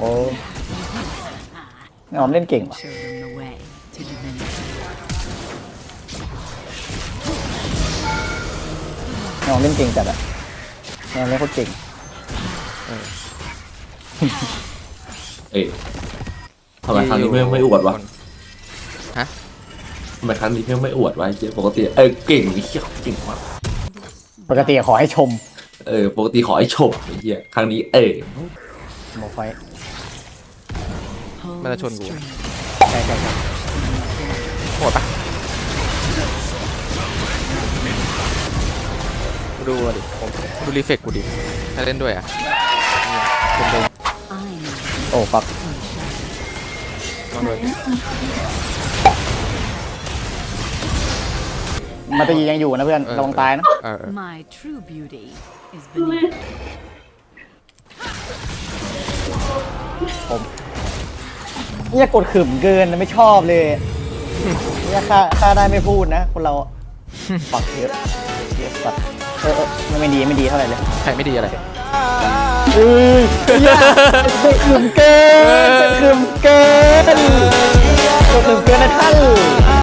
โอ้ยออมเล่นเก่งว่ะ Show them the way to divinity. ออมเล่นเก่งจัดอะออมเล่นโคตรเก่งเอ้ยทำไมครั้งนี้ไม่ไม่อวดวะฮะทำไมครั้งนี้ไม่ไม่อวดวะไอ้เหี้ยปกติเออเก่งไอ้เหี้ยเก่งมากปกติขอให้ชม เออ ปกติขอให้ชมไอ้เหี้ยครั้งนี้เออ โมไฟท์ Pull มันจะชน the กู string. ใช่ใช่ใช่โหดปะกูดูดิผมดูรีเฟกกูดิถ้าเล่นด้วยอะเป็นเลย I know โอ้ฟักลองดูมาตะยียังอยู่นะเพื่อนระวังตายนะเออเออ my true beauty is beneath. เนี่ยกดขืมเกินนะไม่ชอบเลยเนี่ยค่าค่าได้ไม่พูดนะ คนเราปักเยอะเยอะสัตว์เออเออมันไม่ดีไม่ดีเท่าไหร่เลย ใครไม่ดีอะไร เอ้ยเนี่ยกดขืมเกิ